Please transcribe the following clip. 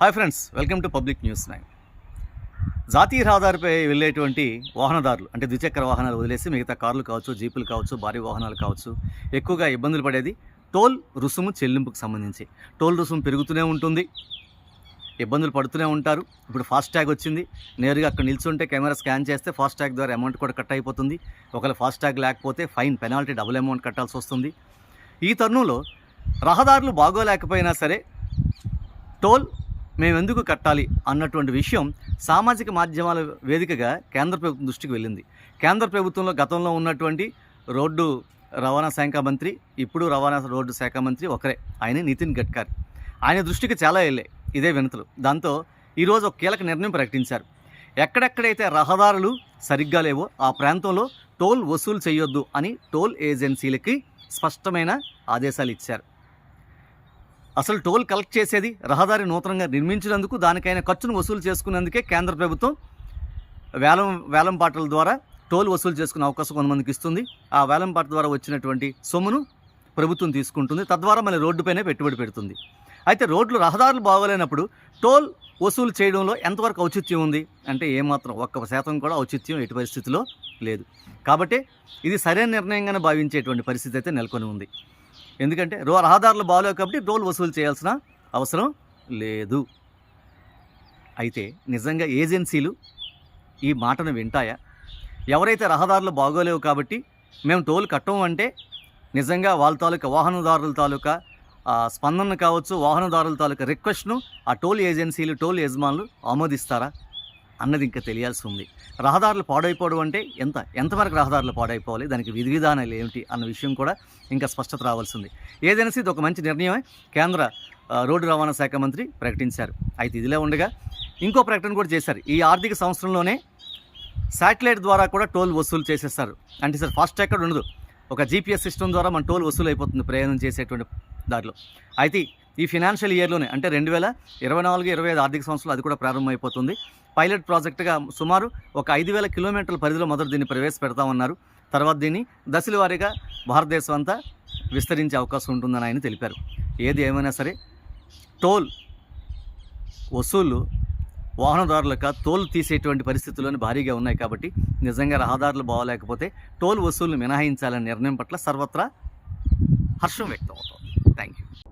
Hi friends welcome to public news nine. జాతీయ రహదారిపై వెళ్ళేటువంటి వాహనదారులు అంటే ద్విచక్ర వాహనాలు వదిలేసి మిగతా కార్లు కావచ్చు జీపులు కావచ్చు భారీ వాహనాలు కావచ్చు ఎక్కువగా ఇబ్బందులు పడేది టోల్ రుసుము చెల్లింపుకు సంబంధించి. టోల్ రుసుము పెరుగుతూనే ఉంటుంది ఇబ్బందులు పడుతూనే ఉంటారు. ఇప్పుడు ఫాస్ట్ ట్యాగ్ వచ్చింది నేరుగా అక్కడ నిల్చుంటే కెమెరా స్కాన్ చేస్తే ఫాస్ట్ ట్యాగ్ ద్వారా అమౌంట్ కూడా కట్ అయిపోతుంది. ఒకవేళ ఫాస్ట్ ట్యాగ్ లేకపోతే ఫైన్ పెనాల్టీ డబుల్ అమౌంట్ కట్టాల్సి వస్తుంది. ఈ తరుణంలో రహదారులు బాగోలేకపోయినా సరే టోల్ మేమెందుకు కట్టాలి అన్నటువంటి విషయం సామాజిక మాధ్యమాల వేదికగా కేంద్ర ప్రభుత్వం దృష్టికి వెళ్ళింది. కేంద్ర ప్రభుత్వంలో గతంలో ఉన్నటువంటి రోడ్డు రవాణా శాఖ మంత్రి ఇప్పుడు రవాణా రోడ్డు శాఖ మంత్రి ఒకరే ఆయన నితిన్ గడ్కరీ. ఆయన దృష్టికి చాలా వెళ్ళాయి ఇదే వినతులు. దాంతో ఈరోజు ఒక కీలక నిర్ణయం ప్రకటించారు. ఎక్కడెక్కడైతే రహదారులు సరిగ్గా లేవో ఆ ప్రాంతంలో టోల్ వసూలు చేయొద్దు అని టోల్ ఏజెన్సీలకి స్పష్టమైన ఆదేశాలు ఇచ్చారు. అసలు టోల్ కలెక్ట్ చేసేది రహదారి నూతనంగా నిర్మించినందుకు దానికైన ఖర్చును వసూలు చేసుకునేందుకే కేంద్ర ప్రభుత్వం వేలం వేలం పాటల ద్వారా టోల్ వసూలు చేసుకునే అవకాశం కొంతమందికి ఇస్తుంది. ఆ వేలం పాట ద్వారా వచ్చినటువంటి సొమ్మును ప్రభుత్వం తీసుకుంటుంది. తద్వారా మళ్ళీ రోడ్డుపైనే పెట్టుబడి పెడుతుంది. అయితే రోడ్లు రహదారులు బాగోలేనప్పుడు టోల్ వసూలు చేయడంలో ఎంతవరకు ఔచిత్యం ఉంది? అంటే ఏమాత్రం ఒక్క శాతం కూడా ఔచిత్యం ఎటు పరిస్థితిలో లేదు. కాబట్టి ఇది సరైన నిర్ణయంగానే భావించేటువంటి పరిస్థితి అయితే నెలకొని ఉంది. ఎందుకంటే రో రహదారులు బాగాలేవు కాబట్టి టోల్ వసూలు చేయాల్సిన అవసరం లేదు. అయితే నిజంగా ఏజెన్సీలు ఈ మాటను వింటాయా? ఎవరైతే రహదారులు బాగోలేవు కాబట్టి మేము టోల్ కట్టము అంటే నిజంగా వాళ్ళ తాలూకా వాహనదారుల తాలూకా ఆ, స్పందన కావచ్చు వాహనదారుల తాలూకా రిక్వెస్ట్ను ఆ టోల్ ఏజెన్సీలు టోల్ యజమానులు ఆమోదిస్తారా? అన్నది ఇంకా తెలియాల్సి ఉంది రహదారులు పాడైపోవడం అంటే ఎంత ఎంతవరకు రహదారులు పాడైపోవాలి దానికి విధి విధానాలు ఏమిటి అన్న విషయం కూడా ఇంకా స్పష్టత రావాల్సి ఉంది ఏదైనా ఇది ఒక మంచి నిర్ణయమే కేంద్ర రోడ్డు రవాణా శాఖ మంత్రి ప్రకటించారు. అయితే ఇదిలే ఉండగా ఇంకో ప్రకటన కూడా చేశారు. ఈ ఆర్థిక సంవత్సరంలోనే శాటిలైట్ ద్వారా కూడా టోల్ వసూలు చేసేస్తారు. అంటే సార్ ఫాస్ట్ ట్యాగ్ ఉండదు. ఒక జీపీఎస్ సిస్టమ్ ద్వారా మన టోల్ వసూలు అయిపోతుంది ప్రయాణం చేసేటువంటి దారిలో. అయితే ఈ ఫినాన్షియల్ ఇయర్లోనే అంటే రెండు వేల ఇరవై నాలుగు ఇరవై ఐదు ఆర్థిక సంవత్సరంలో అది కూడా ప్రారంభమైపోతుంది. పైలట్ ప్రాజెక్టుగా సుమారు ఒక ఐదు వేల కిలోమీటర్ల పరిధిలో మొదటి దీన్ని ప్రవేశపెడతామన్నారు. తర్వాత దీన్ని దశల వారీగా భారతదేశం అంతా విస్తరించే అవకాశం ఉంటుందని ఆయన తెలిపారు. ఏది ఏమైనా సరే టోల్ వసూళ్ళు వాహనదారులకు తోలు తీసేటువంటి పరిస్థితుల్లోనే భారీగా ఉన్నాయి కాబట్టి నిజంగా రహదారులు బాగోలేకపోతే టోల్ వసూళ్ళు మినహాయించాలనే నిర్ణయం పట్ల సర్వత్రా హర్షం వ్యక్తం అవుతుంది Thank you.